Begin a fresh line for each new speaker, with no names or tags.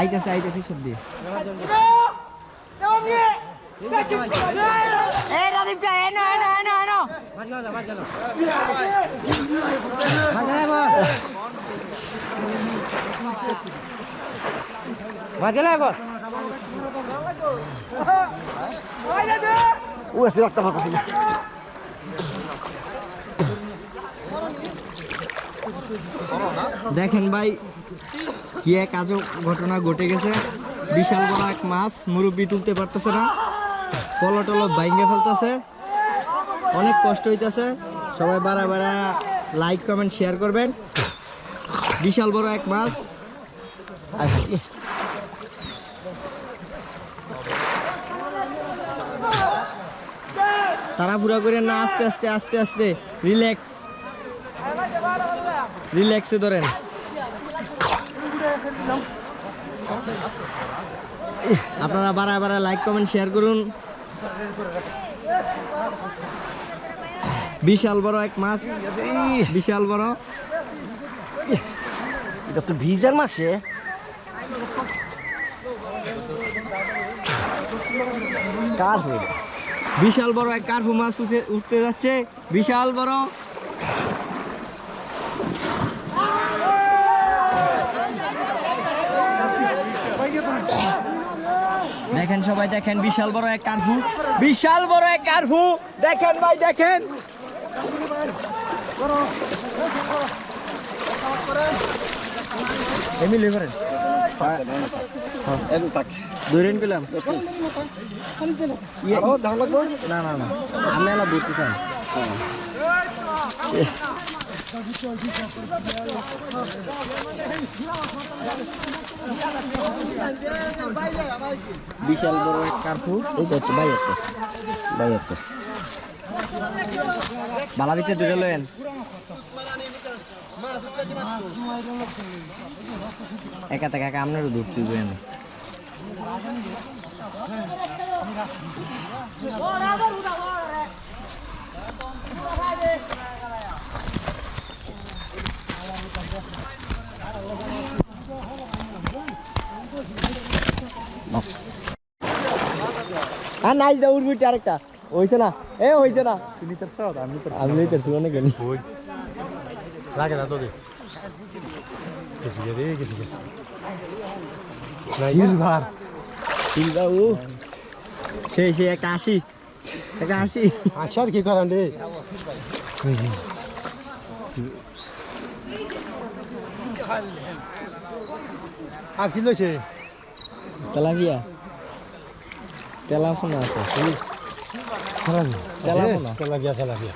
আইতাছে আইতাছে সব দিয়ে। এই রাদীপ কা এনো এনো এনো এনো বাজে লাগো ও আছে রাখতে পারতেছি না। দেখেন ভাই কি এক আজব ঘটনা ঘটে গেছে। বিশাল বড় এক মাছ মুরব্বি তুলতে পারতেছে না। পলো টলো বাইঙ্গে ফেলতেছে। অনেক কষ্ট হইতেছে। সবাই বারা বারা লাইক কমেন্ট শেয়ার করবেন। বিশাল বড় এক মাছ। ইস। তাড়াহুড়া করে না, আস্তে আস্তে আস্তে আস্তে রিল্যাক্স রিল্যাক্সে ধরেন। আপনারা বারা বারা লাইক কমেন্ট শেয়ার করুন। বিশাল বড় এক মাছ। বিশাল বড়।
এটা তো ভিজার মাসে কার
বিশাল বড় এক কার্ফু মাছ উঠে উঠতে যাচ্ছে। বিশাল বড়। দেখেন সবাই দেখেন বিশাল বড় এক কার্ফু। বিশাল বড় এক কার্ফু। দেখেন ভাই দেখেন। এমনি করেন ধরেন পেলাম ইয়ে- না না না। আমি এলা বুঝতে চাই। বিশাল বড় এক কার্পু
এই তো হচ্ছে বাইরে বাইরে
বালা ভিতরে দুটো লয়েন একা থেকে একা আপনারও ধরতে দেবেন আর নাইস দা উড়বিটি আরেকটা। হইছে না? এ হইছে না?
তুমি তার সাথ আমি তার
আমি লইতেছি অনেক গেলি।
ওই লাগে না তোদের গেছি গে রে গেছি গে।
সিলভার। সিলভার ও সেই সেই একটা আশি। একটা আশি।
আসার কি করান রে? আর কি লইছে?
তেলাপিয়া? তেলাপোনা আছে তেলাপোনা।
Tilapia tilapia.